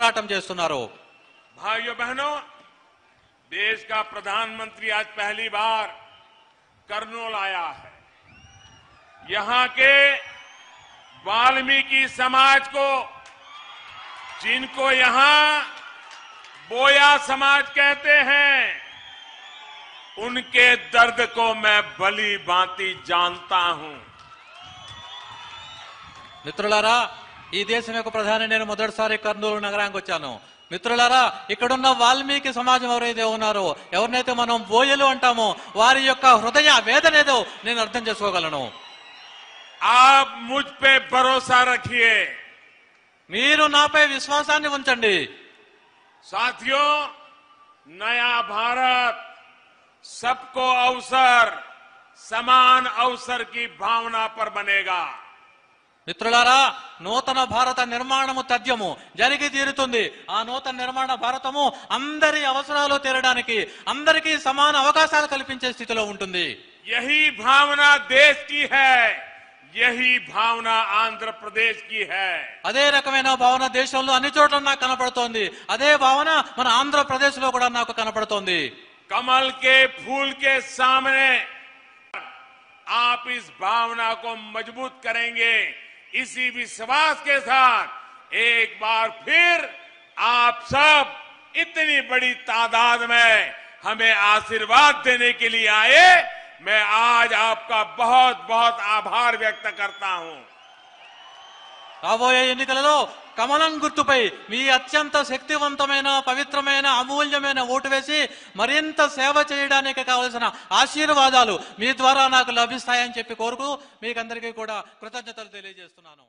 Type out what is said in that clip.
పోరాటం చేస్తున్నారు भाइयों बहनों देश का प्रधानमंत्री आज पहली बार करनौल आया है यहां के वाल्मीकि समाज को जिनको यहां बोया समाज कहते हैं उनके दर्द को मैं भली भांति जानता हूं మిత్రులారా ఈ దేశం యొక్క ప్రధాని నేను మొదటిసారి కర్నూలు నగరానికి వచ్చాను. మిత్రులారా ఇక్కడున్న వాల్మీకి సమాజం ఎవరైతే ఉన్నారో ఎవరినైతే మనం బోయలు అంటామో వారి యొక్క హృదయ వేదన ఏదో నేను అర్థం చేసుకోగలను. మీరు నాపై విశ్వాసాన్ని ఉంచండి. సాథియో నయా భారత్ సబ్కో అవసర్ సమాన్ అవసర్కి భావన పర్ బనేగా మిత్రులారా నూతన భారత నిర్మాణము తథ్యము జరిగి తీరుతుంది ఆ నూతన నిర్మాణ భారతము అందరి అవసరాలు తీరడానికి అందరికీ సమాన అవకాశాలు కల్పించే స్థితిలో ఉంటుంది यही भावना देश की है यही भावना आंध्र प्रदेश की है అదే రకమైన భావన దేశంలో అన్ని చోట్ల నాకు కనపడుతోంది అదే భావన మన ఆంధ్రప్రదేశ్ లో కూడా నాకు కనపడుతోంది कमल के फूल के सामने आप इस भावना को मजबूत करेंगे इसी विश्वास के साथ एक बार फिर आप सब इतनी बड़ी तादाद में हमें आशीर्वाद देने के लिए आए। मैं आज आपका बहुत बहुत आभार व्यक्त करता हूँ। రాబోయే ఎన్నికలలో కమలం గుర్తుపై మీ అత్యంత శక్తివంతమైన పవిత్రమైన అమూల్యమైన ఓటు వేసి మరింత సేవ చేయడానికి కావలసిన ఆశీర్వాదాలు మీ ద్వారా నాకు లభిస్తాయని చెప్పి కోరుకు మీకందరికీ కూడా కృతజ్ఞతలు తెలియజేస్తున్నాను.